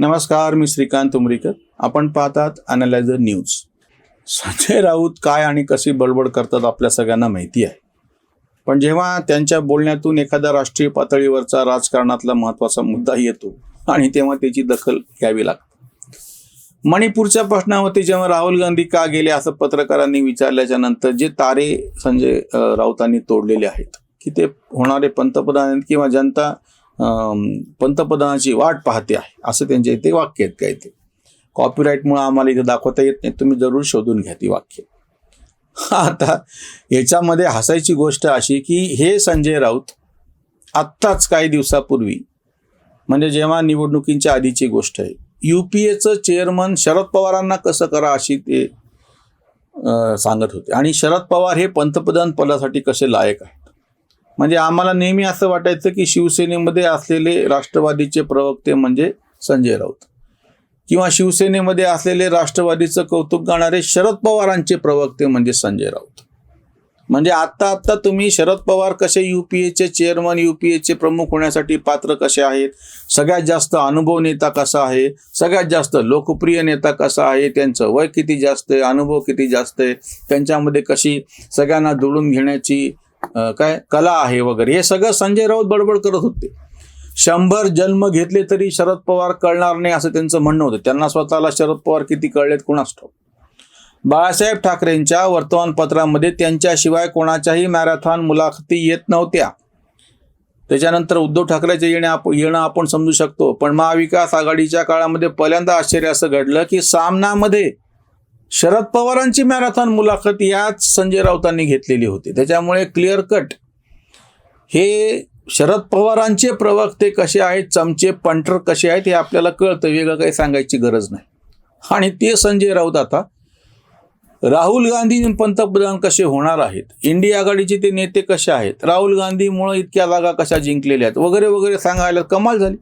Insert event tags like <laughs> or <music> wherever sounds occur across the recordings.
नमस्कार मी श्रीकांत उमरीकर. आपण पाहतात अनालायझर न्यूज संजय राऊत काय आणि कशी बडबड करतात आपल्या सगळ्यांना माहिती आहे. पण जेव्हा त्यांच्या बोलण्यातून एखादा राष्ट्रीय पातळीवरचा राजकारणातला महत्त्वाचा मुद्दा येतो आणि तेव्हा त्याची दखल घ्यावी लागते. मणिपूरच्या प्रश्नावरती जेव्हा राहुल गांधी का गेले असं पत्रकारांनी विचारल्याच्या नंतर जे तारे संजय राऊतांनी तोडलेले आहेत की ते होणारे पंतप्रधान आहेत किंवा जनता पंतप्रधानाची वाट पाहते आहे. असं त्यांचे इथे वाक्य आहेत काय ते कॉपीराईटमुळे आम्हाला इथे दाखवता येत नाही. तुम्ही जरूर शोधून घ्या ती वाक्य. आता याच्यामध्ये हसायची गोष्ट अशी की हे संजय राऊत आत्ताच काही दिवसापूर्वी म्हणजे जेव्हा निवडणुकींच्या आधीची गोष्ट आहे यू पी एचं चेअरमन शरद पवारांना कसं करा अशी ते सांगत होते. आणि शरद पवार हे पंतप्रधान पदासाठी कसे लायक आहे म्हणजे आम्हाला नेहमी असं वाटायचं की शिवसेनेमध्ये असलेले राष्ट्रवादीचे प्रवक्ते म्हणजे संजय राऊत. किंवा शिवसेनेमध्ये असलेले राष्ट्रवादीचं कौतुक गाणारे शरद पवारांचे प्रवक्ते म्हणजे संजय राऊत. म्हणजे आत्ता आत्ता तुम्ही शरद पवार कसे युपीएचे चेअरमन युपीएचे प्रमुख होण्यासाठी पात्र कसे आहेत? सगळ्यात जास्त अनुभव नेता कसा आहे? सगळ्यात जास्त लोकप्रिय नेता कसा आहे? त्यांचं वय किती जास्त आहे? अनुभव किती जास्त आहे? त्यांच्यामध्ये कशी सगळ्यांना जुळून घेण्याची काय कला आहे वगैरे हे सगळं संजय राऊत बडबड करत होते. शंभर जन्म घेतले तरी शरद पवार कळणार नाही असं त्यांचं म्हणणं होतं. त्यांना स्वतःला शरद पवार किती कळलेत कोणास ठाऊक? बाळासाहेब ठाकरेंच्या वर्तमानपत्रामध्ये त्यांच्याशिवाय कोणाच्याही मॅरेथॉन मुलाखती येत नव्हत्या. त्याच्यानंतर उद्धव ठाकरेचे येणे आप येणं आपण समजू शकतो. पण महाविकास आघाडीच्या काळामध्ये पहिल्यांदा आश्चर्य असं घडलं की सामनामध्ये शरद पवारांची मॅरेथॉन मुलाखत याच संजय राऊतांनी घेतलेली होती. त्याच्यामुळे क्लिअर कट हे शरद पवारांचे प्रवक्ते कसे आहेत चमचे पंटर कसे आहेत हे आपल्याला कळतं. वेगळं काही सांगायची गरज नाही. आणि ते संजय राऊत आता राहुल गांधी पंतप्रधान कसे होणार आहेत इंडिया आघाडीचे ते नेते कसे आहेत राहुल गांधीमुळे इतक्या जागा कशा जिंकलेल्या आहेत वगैरे वगैरे सांगायला कमाल झाली.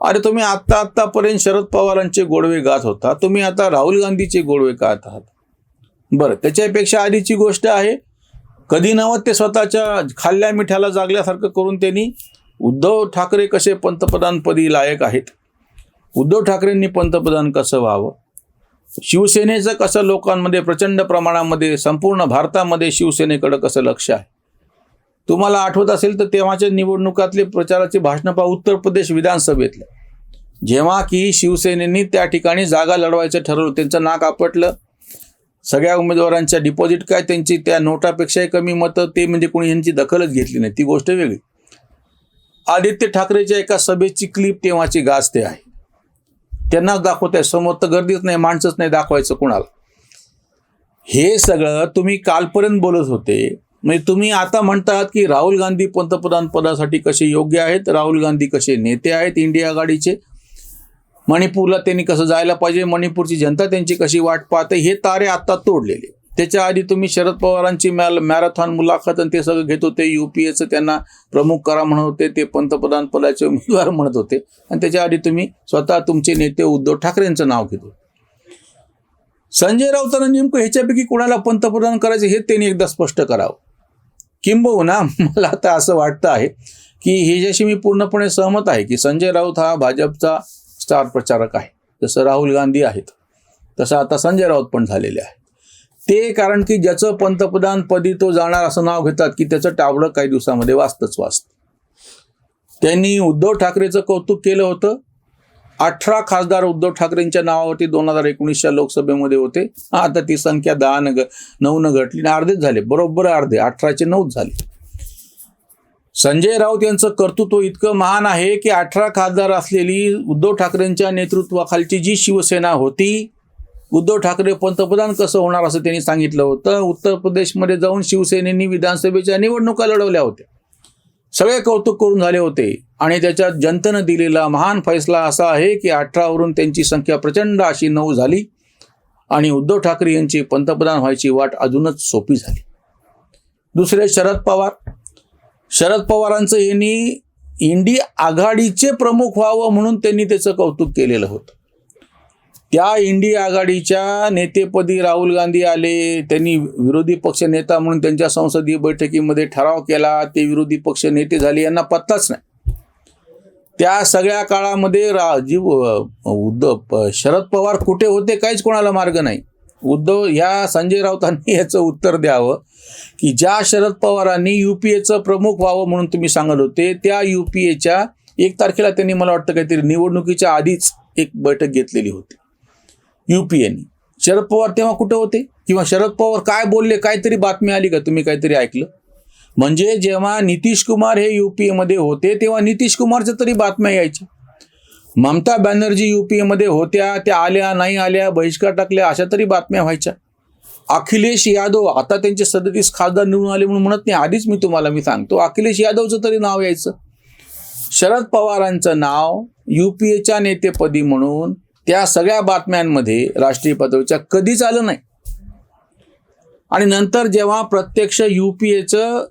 अरे तुम्ही आत्ता आत्तापर्यंत शरद पवारांचे गोडवे गात होता. तुम्ही आता राहुल गांधीचे गोडवे गात आहात. बरं त्याच्यापेक्षा आधीची गोष्ट आहे. कधी नव्हत ते स्वतःच्या खाल्ल्या मिठाला जागल्यासारखं करून त्यांनी उद्धव ठाकरे कसे पंतप्रधानपदी लायक आहेत? उद्धव ठाकरेंनी पंतप्रधान कसं व्हावं? शिवसेनेचं कसं लोकांमध्ये प्रचंड प्रमाणामध्ये संपूर्ण भारतामध्ये शिवसेनेकडं कसं लक्ष आहे? तुम्हाला आठवत असेल तर तेव्हाच्या निवडणुकातले प्रचाराचे भाषणं पहा उत्तर प्रदेश विधानसभेतलं. जेव्हा की शिवसेनेनी त्या ठिकाणी जागा लढवायचं ठरवलं त्यांचं नाक आपटलं. सगळ्या उमेदवारांच्या डिपॉझिट काय त्यांची त्या नोटापेक्षाही कमी मतं ते म्हणजे कोणी यांची दखलच घेतली नाही. ती गोष्ट वेगळी. आदित्य ठाकरेच्या एका सभेची क्लिप तेव्हाची गाजते आहे. त्यांना दाखवत आहे समोर तर गर्दीच नाही माणसंच नाही दाखवायचं कुणाला. हे सगळं तुम्ही कालपर्यंत बोलत होते. म्हणजे तुम्ही आता म्हणतात की राहुल गांधी पंतप्रधान पदासाठी कसे योग्य आहेत राहुल गांधी कसे नेते आहेत इंडिया आघाडीचे मणिपूरला त्यांनी कसं जायला पाहिजे मणिपूरची जनता त्यांची कशी वाट पाहते हे तारे आत्ता तोडलेले. त्याच्या आधी तुम्ही शरद पवारांची मॅल मॅरेथॉन मुलाखत आणि ते सगळं घेत होते यू पी एचं त्यांना प्रमुख करा म्हणत होते ते पंतप्रधान पदाचे उमेदवार म्हणत होते. आणि त्याच्या आधी तुम्ही स्वतः तुमचे नेते उद्धव ठाकरेंचं नाव घेतो संजय राऊतांना नेमकं ह्याच्यापैकी कोणाला पंतप्रधान करायचं हे त्यांनी एकदा स्पष्ट करावं. किंबहुना <laughs> मला आता असं वाटतं आहे की ह्याच्याशी मी पूर्णपणे सहमत आहे की संजय राऊत हा भाजपचा स्टार प्रचारक आहे. जसं राहुल गांधी आहेत तसं आता संजय राऊत पण झालेले आहे ते कारण की ज्याचं पंतप्रधान पदी तो जाणार असं नाव घेतात की त्याचं टावडं काही दिवसामध्ये वाचतंच वाचतं. त्यांनी उद्धव ठाकरेचं कौतुक केलं होतं अठरा खासदार उद्धव ठाकरेंच्या नावावरती दोन हजार एकोणीसच्या लोकसभेमध्ये होते. आता ती संख्या दहा न नऊ न घटली आणि अर्धेच झाले. बरोबर अर्धे अठराचे नऊच झाले. संजय राऊत यांचं कर्तृत्व इतकं महान आहे की अठरा खासदार असलेली उद्धव ठाकरेंच्या नेतृत्वाखालची जी शिवसेना होती उद्धव ठाकरे पंतप्रधान कसं होणार असं त्यांनी सांगितलं होतं. उत्तर प्रदेशमध्ये जाऊन शिवसेनेनी विधानसभेच्या निवडणुका लढवल्या होत्या. सगळे कौतुक करून झाले होते. आणि त्याच्यात जनतेनं दिलेला महान फैसला असा आहे की अठरावरून त्यांची संख्या प्रचंड अशी नऊ झाली आणि उद्धव ठाकरे यांची पंतप्रधान व्हायची वाट अजूनच सोपी झाली. दुसरे शरद पवार. शरद पवारांचं यांनी इंडी आघाडीचे प्रमुख व्हावं म्हणून त्यांनी त्याचं कौतुक केलेलं होतं. त्या इंडिया आघाडीच्या नेतेपदी राहुल गांधी आले त्यांनी विरोधी पक्ष नेता म्हणून त्यांच्या संसदीय बैठकीमध्ये ठराव केला ते विरोधी पक्ष नेते झाले यांना पत्ताच नाही. त्या सगळ्या काळामध्ये राजीव उद्धव प- शरद पवार कुठे होते काहीच कोणाला मार्ग नाही. उद्धव ह्या संजय राऊतांनी याचं उत्तर द्यावं की ज्या शरद पवारांनी युपीएचं प्रमुख व्हावं म्हणून तुम्ही सांगत होते त्या युपीएच्या एक तारखेला त्यांनी मला वाटतं काहीतरी निवडणुकीच्या आधीच एक बैठक घेतलेली होती. युपीएने. शरद पवार तेव्हा कुठं होते? किंवा शरद पवार काय बोलले काहीतरी बातमी आली का? तुम्ही काहीतरी ऐकलं? म्हणजे जेव्हा नितीश कुमार हे युपीएमध्ये होते तेव्हा नितीश कुमारच्या तरी बातम्या यायच्या. ममता बॅनर्जी युपीएमध्ये होत्या त्या आल्या नाही आल्या बहिष्कार टाकल्या अशा तरी बातम्या व्हायच्या. अखिलेश यादव आता त्यांचे सदतीस खासदार निवडून आले म्हणून म्हणत नाही आधीच मी तुम्हाला मी सांगतो अखिलेश यादवचं तरी नाव यायचं. शरद पवारांचं नाव युपीएच्या नेतेपदी म्हणून त्या सगळ्या बातम्यांमध्ये राष्ट्रीय पातळीच्या कधीच आलं नाही. आणि नंतर जेव्हा प्रत्यक्ष युपीएचं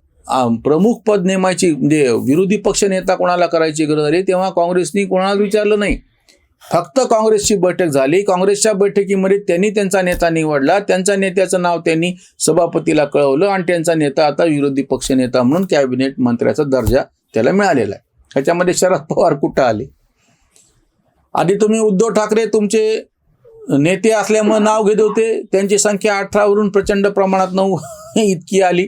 प्रमुख पद नेमायची म्हणजे विरोधी पक्ष नेता कोणाला करायची गरज आली तेव्हा काँग्रेसनी कोणाला विचारलं नाही. फक्त काँग्रेसची बैठक झाली. काँग्रेसच्या बैठकीमध्ये त्यांनी त्यांचा नेता निवडला. त्यांच्या नेत्याचं नाव त्यांनी सभापतीला कळवलं आणि त्यांचा नेता आता विरोधी पक्ष नेता म्हणून कॅबिनेट मंत्र्याचा दर्जा त्याला मिळालेला आहे. त्याच्यामध्ये शरद पवार कुठं आले? आधी तुम्ही उद्धव ठाकरे तुमचे नेते असल्यामुळे नाव घेत होते. त्यांची संख्या अठरावरून प्रचंड प्रमाणात नऊ <laughs> इतकी आली.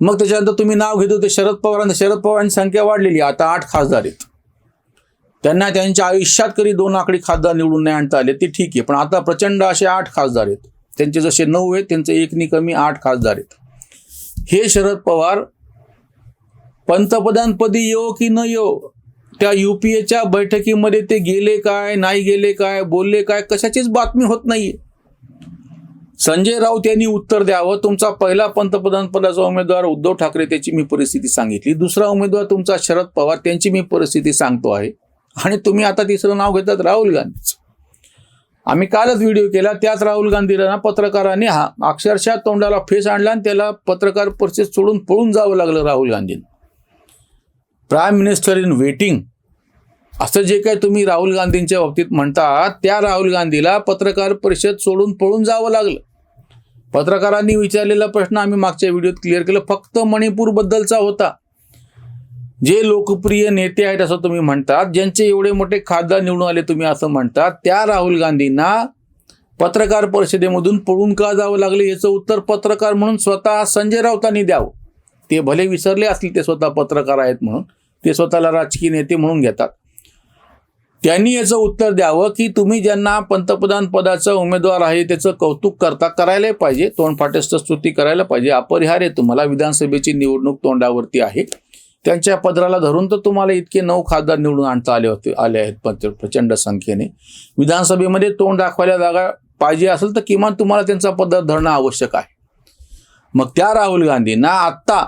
मग त्याच्यानंतर तुम्ही नाव घेत होते शरद पवारांना शरद पवारांची संख्या वाढलेली. आहे. आता आठ खासदार आहेत. त्यांना त्यांच्या आयुष्यात कधी दोन आकडी खासदार निवडून नाही आणता आले ते ठीक आहे. पण आता प्रचंड असे आठ खासदार आहेत. त्यांचे जसे नऊ आहेत त्यांचे एकनी कमी आठ खासदार आहेत. हे शरद पवार पंतप्रधानपदी येऊ की न येऊ त्या युपीएच्या बैठकीमध्ये ते गेले काय नाही गेले काय बोलले काय कशाचीच बातमी होत नाहीये. संजय राऊत यांनी उत्तर द्यावं. तुमचा पहिला पंतप्रधान पदाचा उमेदवार उद्धव ठाकरे त्याची मी परिस्थिती सांगितली. दुसरा उमेदवार तुमचा शरद पवार त्यांची मी परिस्थिती सांगतो आहे. आणि तुम्ही आता तिसरं नाव घेतात राहुल गांधीचं. आम्ही कालच व्हिडिओ केला. त्याच राहुल गांधीला ना पत्रकारांनी हा अक्षरशः तोंडाला फेस आणला आणि त्याला पत्रकार परिषद सोडून पळून जावं लागलं राहुल गांधींना. प्राईम मिनिस्टर इन वेटिंग असं जे काही तुम्ही राहुल गांधींच्या बाबतीत म्हणता त्या राहुल गांधीला पत्रकार परिषद सोडून पळून जावं लागलं. पत्रकारांनी विचारलेला प्रश्न आम्ही मागच्या व्हिडिओत क्लिअर केलं. फक्त मणिपूर बद्दलचा होता. जे लोकप्रिय नेते आहेत असं तुम्ही म्हणतात ज्यांचे एवढे मोठे खासदार निवडून आले तुम्ही असं म्हणतात त्या राहुल गांधींना पत्रकार परिषदेमधून पळून का जावं लागले याचं उत्तर पत्रकार म्हणून स्वतः संजय राऊतांनी द्यावं. ते भले विसरले असतील ते स्वतः पत्रकार आहेत म्हणून. ते स्वतःला राजकीय नेते म्हणून घेतात. त्यांनी याचं उत्तर द्यावं की तुम्ही ज्यांना पंतप्रधान पदाचा उमेदवार आहे त्याचं कौतुक करता करायला पाहिजे. तोंडफाटेस्त स्तुती करायला पाहिजे. अपरिहार्य तुम्हाला. विधानसभेची निवडणूक तोंडावरती आहे. त्यांच्या पदराला धरून तर तुम्हाला इतके नऊ खासदार निवडून आणता आले होते आले आहेत प्रचंड संख्येने. विधानसभेमध्ये तोंड दाखवायला जागा पाहिजे असेल तर किमान तुम्हाला त्यांचा पदर धरणं आवश्यक आहे. मग त्या राहुल गांधींना आत्ता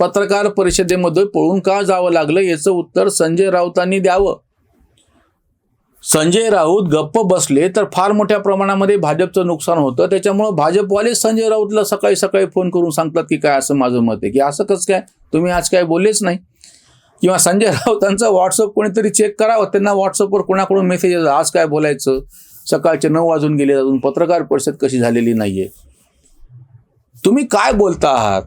पत्रकार परिषदेमध्ये पळून का जावं लागलं याचं उत्तर संजय राऊतांनी द्यावं. संजय राऊत गप्प बसले तर फार मोठ्या प्रमाणामध्ये भाजपचं नुकसान होतं. त्याच्यामुळं भाजपवाले संजय राऊतला सकाळी सकाळी फोन करून सांगतात की काय असं माझं मत आहे. की असं कसं काय? तुम्ही आज काय बोललेच नाही. किंवा संजय राऊतांचा व्हॉट्सअप कोणीतरी चेक करावं. त्यांना व्हॉट्सअपवर कोणाकडून मेसेज येतात? आज काय बोलायचं? सकाळचे नऊ वाजून गेले अजून पत्रकार परिषद कशी झालेली नाहीये? तुम्ही काय बोलता आहात?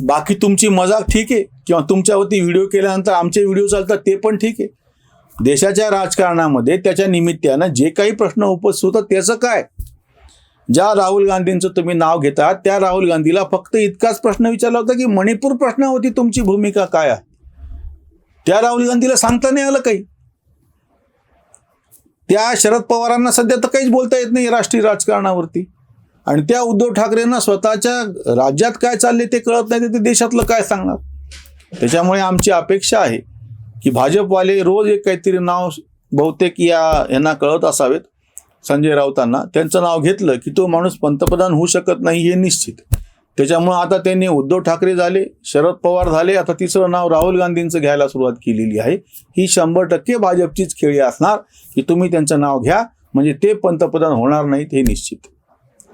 बाकी तुमची मजाक ठीक आहे. किंवा तुमच्यावरती व्हिडिओ केल्यानंतर आमचे व्हिडिओ चालतात ते पण ठीक आहे. देशाच्या राजकारणामध्ये त्याच्या निमित्तानं जे काही प्रश्न उपस्थित होतात त्याचं काय? ज्या राहुल गांधींचं तुम्ही नाव घेता त्या राहुल गांधीला फक्त इतकाच प्रश्न विचारला होता की मणिपूर प्रश्नावरती तुमची भूमिका काय आहे? त्या राहुल गांधीला सांगता नाही आलं काही. त्या शरद पवारांना सध्या तर काहीच बोलता येत नाही राष्ट्रीय राजकारणावरती. आणि त्या उद्धव ठाकरेंना स्वतःच्या राज्यात काय चालले ते कळत नाही तर ते देशातलं काय सांगणार? त्याच्यामुळे आमची अपेक्षा आहे की भाजपवाले रोज एक काहीतरी नाव बहुतेक या यांना कळत असावेत संजय राऊतांना. त्यांचं नाव घेतलं की तो माणूस पंतप्रधान होऊ शकत नाही हे निश्चित. त्याच्यामुळं आता त्यांनी उद्धव ठाकरे झाले शरद पवार झाले आता तिसरं नाव राहुल गांधींचं घ्यायला सुरुवात केलेली आहे. ही शंभर टक्के भाजपचीच खेळी असणार की तुम्ही त्यांचं नाव घ्या म्हणजे ते पंतप्रधान होणार नाहीत हे निश्चित.